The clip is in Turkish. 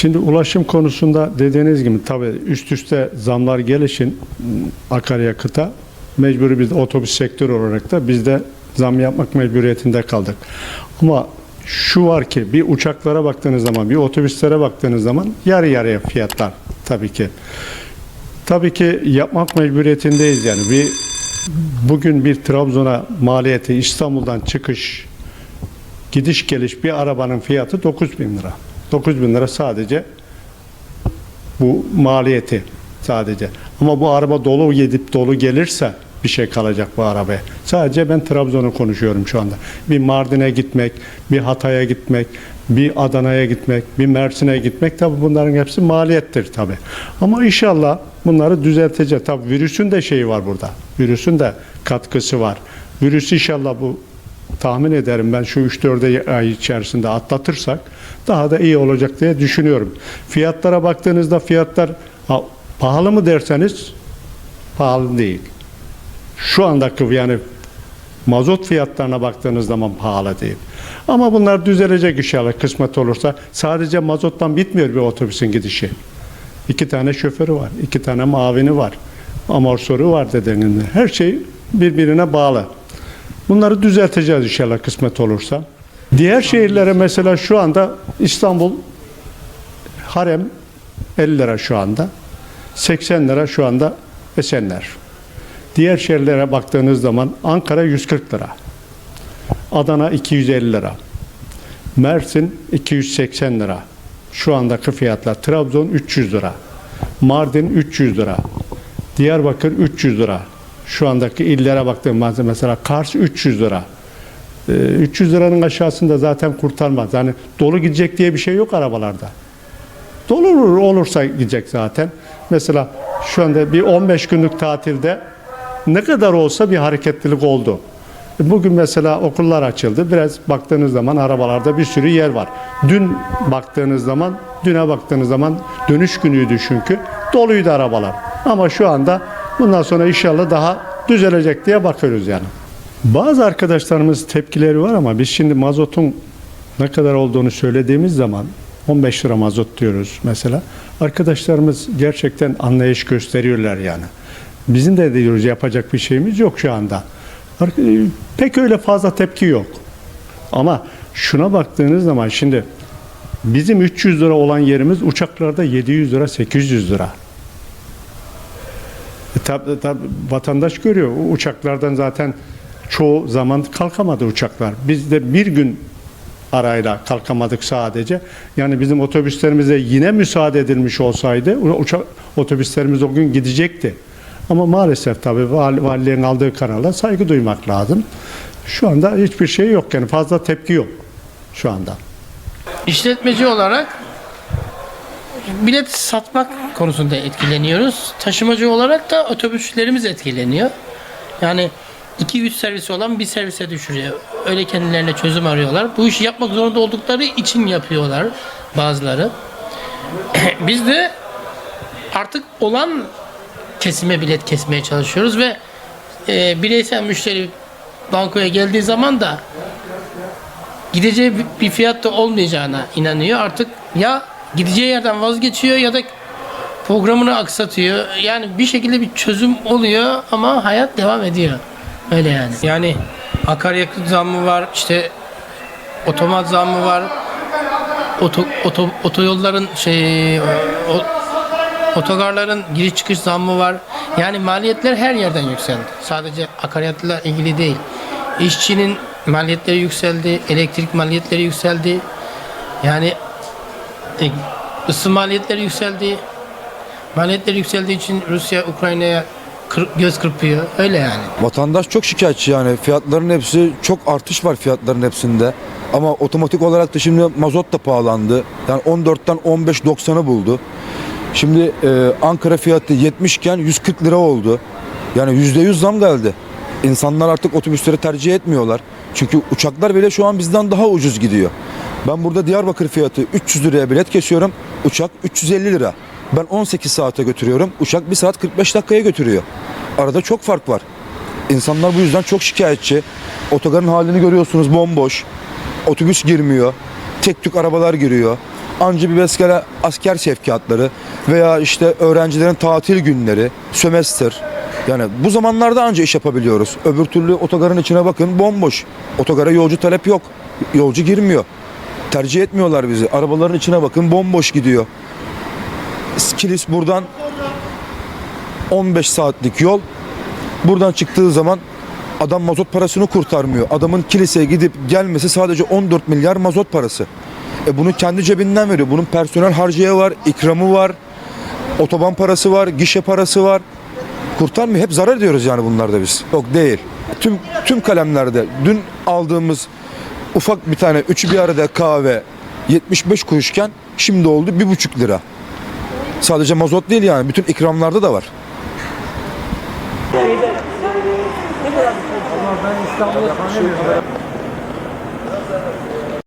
Şimdi ulaşım konusunda dediğiniz gibi tabii üst üste zamlar gelişin m, akaryakıta mecburi biz de otobüs sektörü olarak da biz de zam yapmak mecburiyetinde kaldık. Ama şu var ki bir uçaklara baktığınız zaman bir otobüslere baktığınız zaman yarı yarıya fiyatlar tabii ki. Tabii ki yapmak mecburiyetindeyiz yani. Bir bugün bir Trabzon'a maliyeti İstanbul'dan çıkış gidiş geliş bir arabanın fiyatı 9 bin lira. 9 bin lira sadece bu maliyeti sadece. Ama bu araba dolu gidip dolu gelirse bir şey kalacak bu arabaya. Sadece ben Trabzon'u konuşuyorum şu anda. Bir Mardin'e gitmek, bir Hatay'a gitmek, bir Adana'ya gitmek, bir Mersin'e gitmek tabi bunların hepsi maliyettir tabi. Ama inşallah bunları düzelteceğiz. Tabi virüsün de şeyi var burada. Virüsün de katkısı var. Virüs inşallah bu tahmin ederim ben şu 3-4 ay içerisinde atlatırsak daha da iyi olacak diye düşünüyorum. Fiyatlara baktığınızda fiyatlar ha, pahalı mı derseniz pahalı değil. Şu andaki yani mazot fiyatlarına baktığınız zaman pahalı değil. Ama bunlar düzelecek inşallah kısmet olursa. Sadece mazottan bitmiyor bir otobüsün gidişi. İki tane şoförü var, iki tane mavini var, amortisörü var dediğinde. Her şey birbirine bağlı. Bunları düzelteceğiz inşallah kısmet olursa. Diğer şehirlere mesela şu anda İstanbul harem 50 lira şu anda. 80 lira şu anda Esenler. Diğer şehirlere baktığınız zaman Ankara 140 lira. Adana 250 lira. Mersin 280 lira. Şu andaki fiyatlar. Trabzon 300 lira. Mardin 300 lira. Diyarbakır 300 lira. Şu andaki illere baktığımızda mesela Kars 300 lira. Ee, 300 liranın aşağısında zaten kurtarmaz. Yani dolu gidecek diye bir şey yok arabalarda. Dolu olur- olursa gidecek zaten. Mesela şu anda bir 15 günlük tatilde ne kadar olsa bir hareketlilik oldu. Bugün mesela okullar açıldı. Biraz baktığınız zaman arabalarda bir sürü yer var. Dün baktığınız zaman, düne baktığınız zaman dönüş günüydü çünkü. Doluydu arabalar. Ama şu anda bundan sonra inşallah daha düzelecek diye bakıyoruz yani. Bazı arkadaşlarımız tepkileri var ama biz şimdi mazotun ne kadar olduğunu söylediğimiz zaman 15 lira mazot diyoruz mesela. Arkadaşlarımız gerçekten anlayış gösteriyorlar yani. Bizim de diyoruz yapacak bir şeyimiz yok şu anda. Arka- Pek öyle fazla tepki yok. Ama şuna baktığınız zaman şimdi bizim 300 lira olan yerimiz uçaklarda 700 lira 800 lira. Tab- tab- vatandaş görüyor. O uçaklardan zaten çoğu zaman kalkamadı uçaklar. Biz de bir gün arayla kalkamadık sadece. Yani bizim otobüslerimize yine müsaade edilmiş olsaydı uçak otobüslerimiz o gün gidecekti. Ama maalesef tabii vali, valiliğin aldığı kararla saygı duymak lazım. Şu anda hiçbir şey yok yani fazla tepki yok şu anda. İşletmeci olarak bilet satmak konusunda etkileniyoruz. Taşımacı olarak da otobüslerimiz etkileniyor. Yani 2-3 servisi olan bir servise düşürüyor. Öyle kendilerine çözüm arıyorlar. Bu işi yapmak zorunda oldukları için yapıyorlar bazıları. Biz de artık olan kesime bilet kesmeye çalışıyoruz ve e, bireysel müşteri bankoya geldiği zaman da gideceği bir- fiyatta olmayacağına inanıyor. Artık ya gideceği yerden vazgeçiyor ya da programını aksatıyor. Yani bir şekilde bir çözüm oluyor ama hayat devam ediyor. Öyle yani. Yani akaryakıt zammı var, işte otomat zammı var. Oto, oto, otoyolların şey o, otogarların giriş çıkış zammı var. Yani maliyetler her yerden yükseldi. Sadece akaryakıtla ilgili değil. İşçinin maliyetleri yükseldi, elektrik maliyetleri yükseldi. Yani e, ısı maliyetleri yükseldi. Maliyetleri yükseldiği için Rusya Ukrayna'ya kır- göz kırpıyor. Öyle yani. Vatandaş çok şikayetçi yani fiyatların hepsi çok artış var fiyatların hepsinde. Ama otomatik olarak da şimdi mazot da pahalandı. Yani 14'ten 15.90'ı buldu. Şimdi e, Ankara fiyatı 70 iken 140 lira oldu. Yani %100 zam geldi. İnsanlar artık otobüsleri tercih etmiyorlar. Çünkü uçaklar bile şu an bizden daha ucuz gidiyor. Ben burada Diyarbakır fiyatı 300 liraya bilet kesiyorum. Uçak 350 lira. Ben 18 saate götürüyorum. Uçak 1 saat 45 dakikaya götürüyor. Arada çok fark var. İnsanlar bu yüzden çok şikayetçi. Otogarın halini görüyorsunuz bomboş. Otobüs girmiyor. Tek tük arabalar giriyor. Anca bir mesela asker sevkiyatları veya işte öğrencilerin tatil günleri, sömestr. Yani bu zamanlarda anca iş yapabiliyoruz. Öbür türlü otogarın içine bakın bomboş. Otogara yolcu talep yok. Yolcu girmiyor. Tercih etmiyorlar bizi. Arabaların içine bakın bomboş gidiyor. Kilis buradan 15 saatlik yol. Buradan çıktığı zaman adam mazot parasını kurtarmıyor. Adamın kiliseye gidip gelmesi sadece 14 milyar mazot parası. E bunu kendi cebinden veriyor. Bunun personel harcıya var, ikramı var, otoban parası var, gişe parası var. Kurtarmıyor. Hep zarar ediyoruz yani bunlarda biz. Yok değil. Tüm tüm kalemlerde dün aldığımız ufak bir tane üçü bir arada kahve 75 kuruşken şimdi oldu bir buçuk lira. Sadece mazot değil yani bütün ikramlarda da var. Ben İstanbul'a.